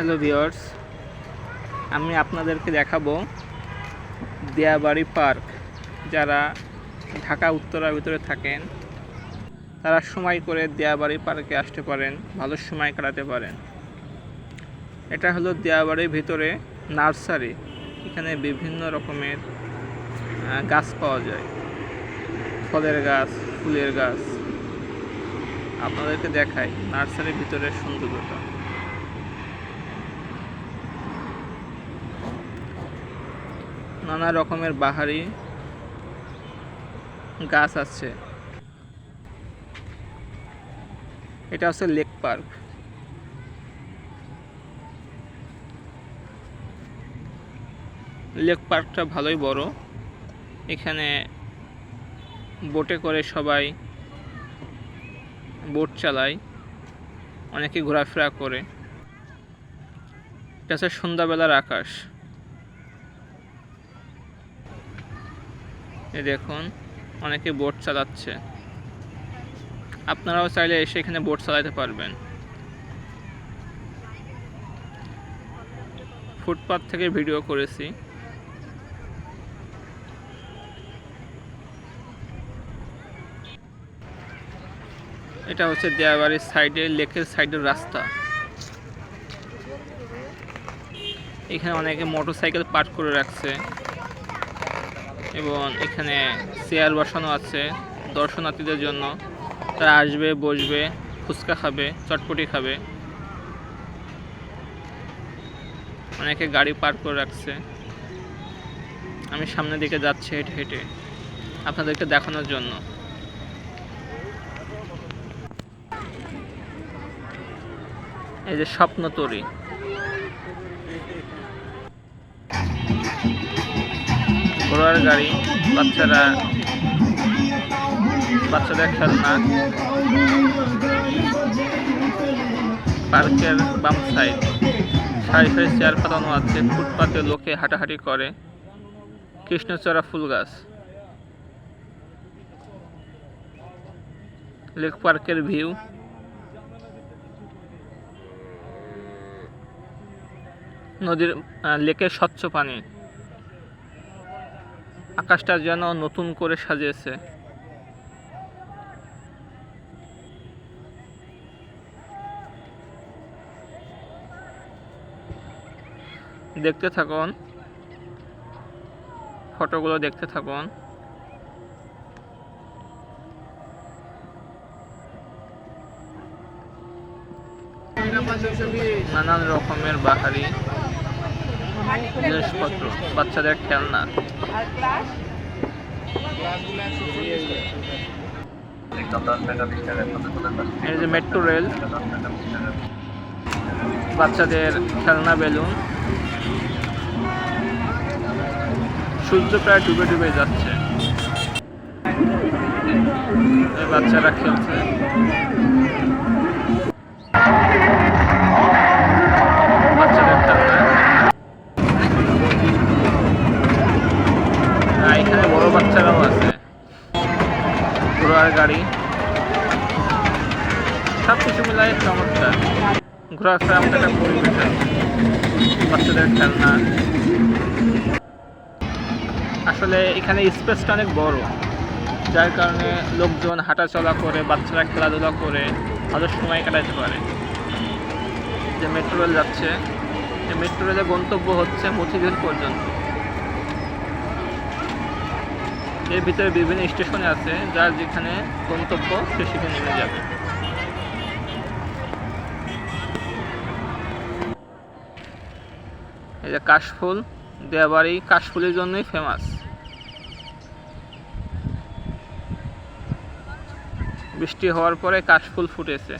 Hello viewers আমি আপনাদেরকে দেখাবো দিয়াবাড়ি পার্ক। যারা ঢাকা উত্তরার ভিতরে থাকেন, তারা সময় করে দিয়াবাড়ি পার্কে আসতে পারেন, ভালো সময় কাটাতে পারেন। এটা হলো দিয়াবাড়ির ভিতরে নার্সারি। এখানে বিভিন্ন রকমের গাছ পাওয়া যায়। ফলের গাছ, ফুলের গাছ। আপনাদেরকে দেখাই নার্সারির ভিতরে সৌন্দর্যটা। নানা রকমের বাহারি গাছ আছে। এটা হচ্ছে লেক পার্ক। লেক পার্কটা ভালোই বড়। এখানে বোটে করে সবাই বোট চালায়। অনেকে ঘোরাফেরা করে। এটা হচ্ছে সন্ধ্যাবেলার আকাশ। এই দেখুন, অনেকে বোট চালাচ্ছে। আপনারাও চাইলে এসে এখানে বোট চালাতে পারবেন। ফুটপাথ থেকে ভিডিও করেছি। এটা হচ্ছে দেয়াবাড়ির সাইডে, লেকের সাইডের রাস্তা। এখানে অনেকে মোটরসাইকেল পার্ক করে রাখছে। এবং এখানে চেয়ার বসানো আছে দর্শনার্থীদের জন্য। তারা আসবে, বসবে, ফুচকা খাবে, চটপটি খাবে। অনেকে গাড়ি পার্ক করে রাখছে। আমি সামনের দিকে যাচ্ছি হেঁটে হেঁটে আপনাদেরকে দেখানোর জন্য। এই যে স্বপ্ন তরি ঘোড়ার গাড়ি, বাচ্চারা, বাচ্চাদের খেলনা পার্কের বাম সাইড সারি সারি চেয়ার পাতানো আছে, ফুটপাতে লোকে হাঁটাহাঁটি করে। কৃষ্ণচূড়া ফুল গাছ। লেক পার্কের ভিউ। নদীর লেকের স্বচ্ছ পানি। আকাশটা যেন নতুন করে সাজিয়েছে। দেখতে থাকুন। ফটোগুলো দেখতে থাকুন। নানান রকমের বাহারি। জিনিসপত্র, বাচ্চাদের খেলনা। এই যে মেট্রো রেল বাচ্চাদের খেলনা বেলুন। সূর্য প্রায় ডুবে ডুবে যাচ্ছে। বাচ্চারা খেলছে। ঘোড়ার গাড়ি। সব কিছু মিলাই চমৎকার ঘোরাফেরা একটা পরিবেশ বাচ্চাদের খেলনা। আসলে এখানে স্পেসটা অনেক বড়। যার কারণে লোকজন হাঁটাচলা করে, বাচ্চারা খেলাধুলা করে ভালো সময় কাটাতে পারে। যে মেট্রো রেল যাচ্ছে, এই মেট্রো রেলের গন্তব্য হচ্ছে মতিঝিল পর্যন্ত। এর ভিতরে বিভিন্ন স্টেশনে আছে, যার যেখানে গন্তব্য সে সেখানে নেমে যাবে। এই যে কাশফুল দেয়াবাড়ি কাশফুলের জন্যই ফেমাস বৃষ্টি হওয়ার পরে কাশফুল ফুটেছে।